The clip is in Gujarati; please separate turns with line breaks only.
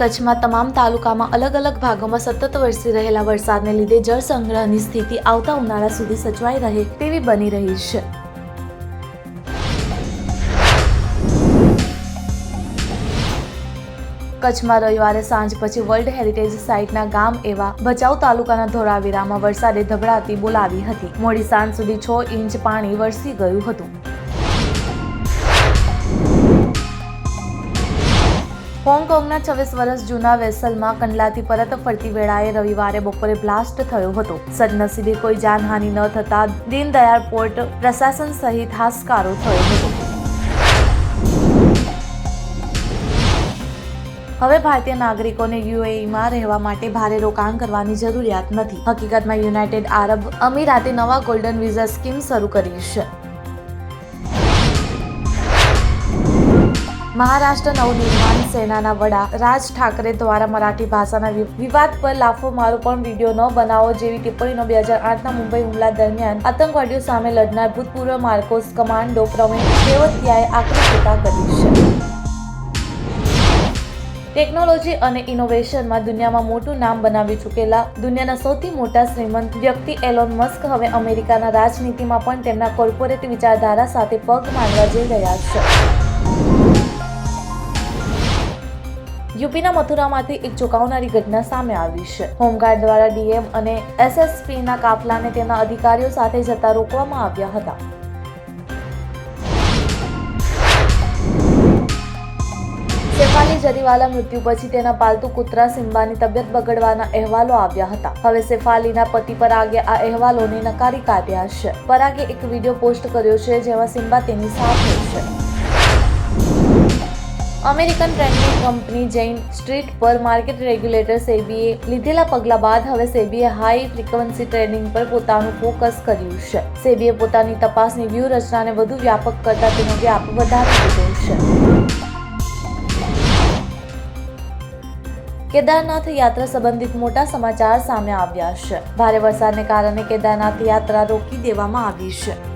કચ્છમાં તમામ તાલુકામાં અલગ અલગ ભાગોમાં સતત વરસી રહેલા વરસાદને લીધે જળ સંગ્રહની સ્થિતિ આવતા ઉનાળા સુધી સચવાઈ રહે તેવી બની રહી છે. કચ્છમાં રવિવારે સાંજ પછી વર્લ્ડ હેરિટેજ સાઇટના ગામ એવા ભચાઉ તાલુકાના ધોળાવીરામાં વરસાદે ધબડાતી બોલાવી હતી. મોડી સાંજ સુધી છ ઇંચ પાણી વરસી ગયું હતું. હોંગકોંગના છવ્વીસ વર્ષ જૂના વેસલમાં કંડલાથી પરત ફરતી વેળાએ રવિવારે બપોરે બ્લાસ્ટ થયો હતો. સદનસીબે કોઈ જાનહાનિ ન થતા દીનદયાળ પોર્ટ પ્રશાસન સહિત હાશકારો થયો હતો. હવે ભારતીય નાગરિકોને યુએઈમાં રહેવા માટે ભારે રોકાણ કરવાની જરૂરિયાત નથી. હકીકતમાં યુનાઇટેડ આરબ અમીરાતે નવા ગોલ્ડન વિઝા સ્કીમ શરૂ કરી છે. મહારાષ્ટ્ર નવનિર્માણ સેનાના વડા રાજ ઠાકરે દ્વારા મરાઠી ભાષાના વિવાદ પર લાફો મારો પણ વીડિયો ન બનાવો જેવી ટિપ્પણીનો બે હજાર આઠના મુંબઈ હુમલા દરમિયાન આતંકવાદીઓ સામે લડનાર ભૂતપૂર્વ માર્કોસ કમાન્ડો પ્રવીણ રેવતિયાએ આકરી ટીકા કરી છે. ટેકનોલોજી અને ઇનોવેશનમાં દુનિયામાં મોટું નામ બનાવી ચૂકેલા દુનિયાના સૌથી મોટા શ્રીમંત વ્યક્તિ એલોન મસ્ક હવે અમેરિકાના રાજનીતિમાં પણ તેમના કોર્પોરેટ વિચારધારા સાથે પગ માંડવા જઈ રહ્યા છે. યુપીના મથુરામાંથી એક ચોંકાવનારી ઘટના સામે આવી છે. હોમગાર્ડ દ્વારા ડીએમ અને એસએસપીના કાફલાને તેના અધિકારીઓ સાથે જતા રોકવામાં આવ્યા હતા. શેફાલી જરીવાલા મૃત્યુ પછી તેના પાલતુ કૂતરા સિમ્બાની તબિયત બગડવાના અહેવાલો આવ્યા હતા. હવે શેફાલીના પતિ પરાગે આ અહેવાલોને નકારી કાઢ્યા છે. પરાગે એક વીડિયો પોસ્ટ કર્યો છે જેમાં સિમ્બા તેની સાથે છે. American trending company Jane Street પર માર્કેટ રેગ્યુલેટર સેબીએ લીધેલા પગલા બાદ હવે સેબીએ હાઈ ફ્રિકવન્સી ટ્રેડિંગ પર પોતાનું ફોકસ કર્યું છે. સેબીએ પોતાની તપાસની વ્યૂહરચનાને વધુ વ્યાપક કરતા તેનો વ્યાપ વધારી દીધો છે. કેદારનાથ યાત્રા સંબંધિત મોટા સમાચાર સામે આવ્યા છે. ભારે વરસાદને કારણે કેદારનાથ યાત્રા રોકી દેવામાં આવી છે.